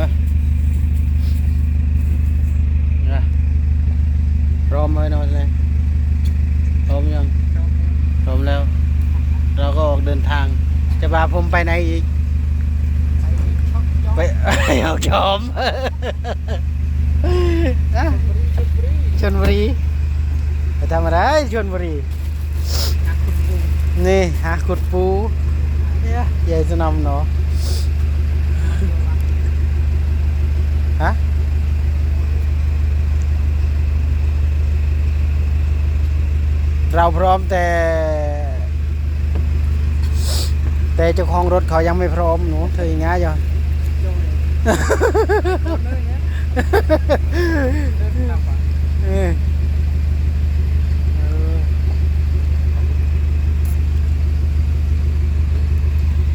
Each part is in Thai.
อนะพร้อมไหมนอนเลยพร้อมยังพร้อมแล้ว เราก็ออกเดินทาง จะพาผมไปไหนอีก ไปเอาชมอะชนบุรีไปทำอะไรชนบุรี นี่หาขุดปูเนี่ยใหญ่สนำเนาะฮะ เราพร้อมแต่ แต่เจ้าของรถเขายังไม่พร้อมหนูเธออย่างงี้ยังเออเออ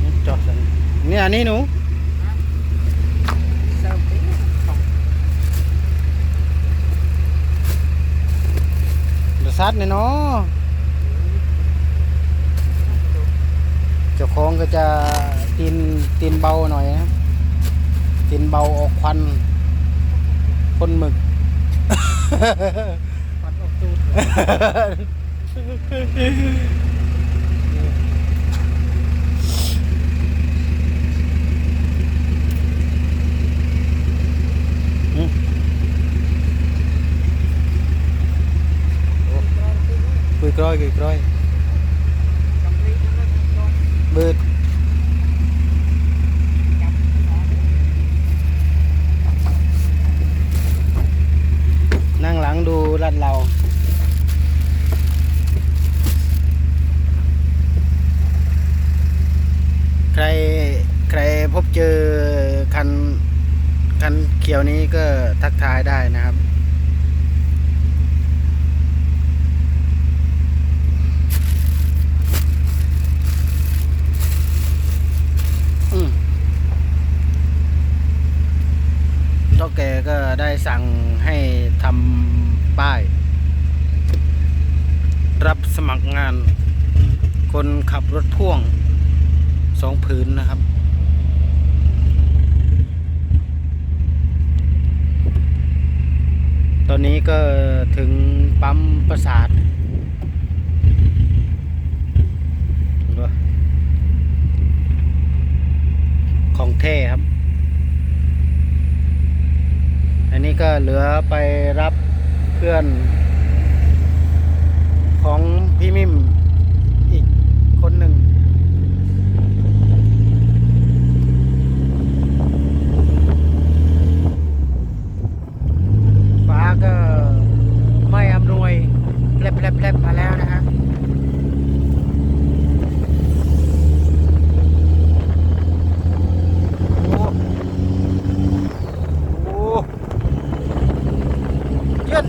นี่จอดสันนี่อันนี้หนูเดือดซัดเนี่ยเนาะเจ้าของ ก็จะตีนตีนเบาหน่อยนะตีนเบาออกควันพ่นหมึกปัดออกตูด Cười coi, cười coi Bớt นั่งหลังดูรัดเรา ใครใครพบ เจอคันคันเขียวนี้ก็ทักทายได้นะครับอืมเจ้าแกก็ได้สั่งให้ทำป้าย รับสมัครงาน คนขับรถพ่วงสองผืนนะครับ ต อนนี้ก็ถึงปั๊มประสาทของเท่ครับ อันนี้ก็เหลือไปรับเพื่อน ของพี่มิมอีกคนหนึ่ง ฟ้าก็ไม่อำนวยแผลบๆๆมาแล้วนะฮะโอ้โหเย็น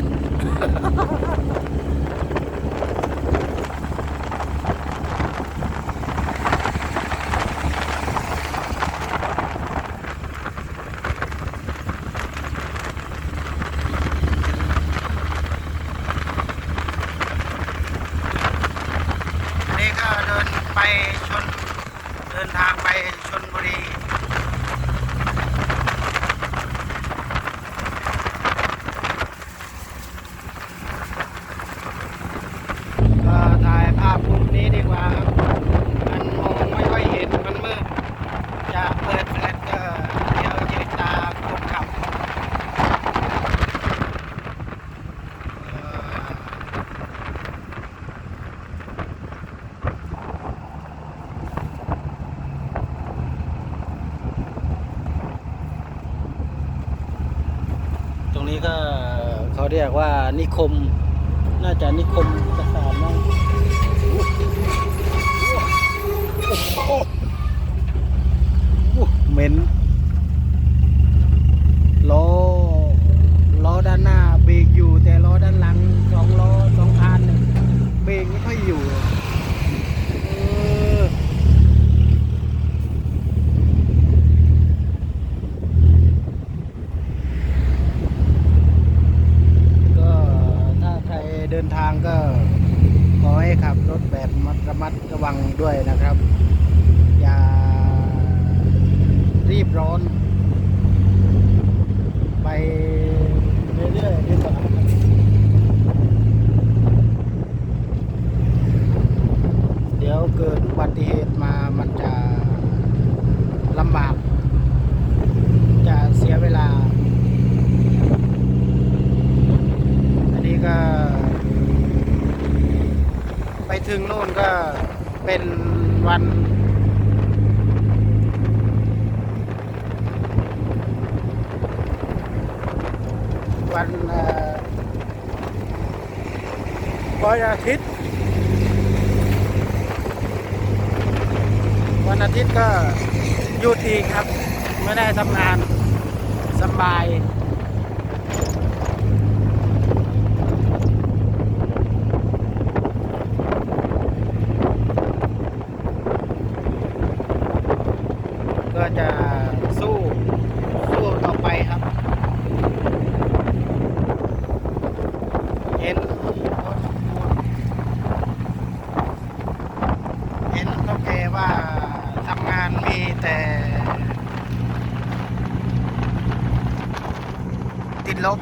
อันนี้ก็เดิน ไปชนเดินทางไปชนบุรี ก็ถ่ายภาพมุมนี้ดีกว่าครับ มันมองไม่ค่อยเห็น มันมืด จะเปิดแฟลชก็เดี๋ยวยืดตาคนขับเอ่อตรง นี้ก็เขาเรียกว่านิคม น่าจะนิคมกษามั้งเหม็นล้อล้อด้านหน้าเบรกอยู่ แต่ล้อด้านหลังสองล้อสองคันเนี่ยเบรกไม่ค่อยอยู่ นทางก็ ขอให้ขับรถแบบระมัดระวังด้วยนะครับ อย่ารีบร้อน ไปเรื่อยๆ นก็เป็นวัน วันวันอาทิตย์ วันอาทิตย์ก็ยุดอีครับ ไม่ได้ทำงานสบาย ก็จะสู้สู้ต่อไปครับ เห็นเห็นเท่าแกว่าทำงานมีแต่ติดลบ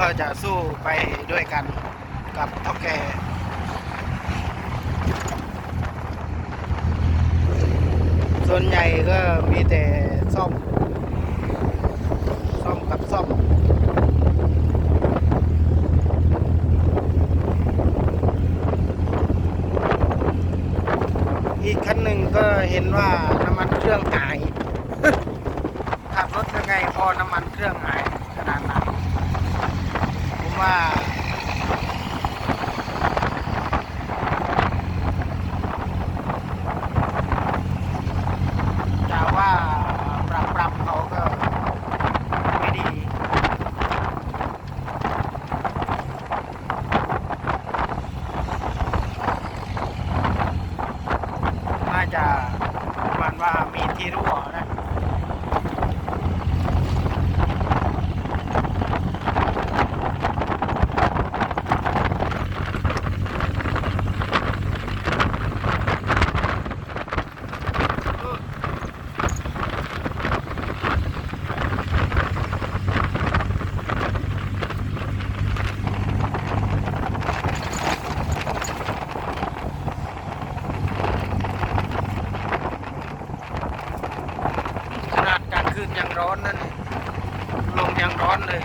ก็จะสู้ไปด้วยกันกับเท่าแก่ส่วนใหญ่ก็มีแต่ซ่อม ซ่อมกับซ่อมอีกคันหนึ่งก็เห็นว่าน้ำมันเครื่องหายขับรถยังไงพอน้ำมันเครื่อง ยังร้อนนั่นลมยังร้อนเลย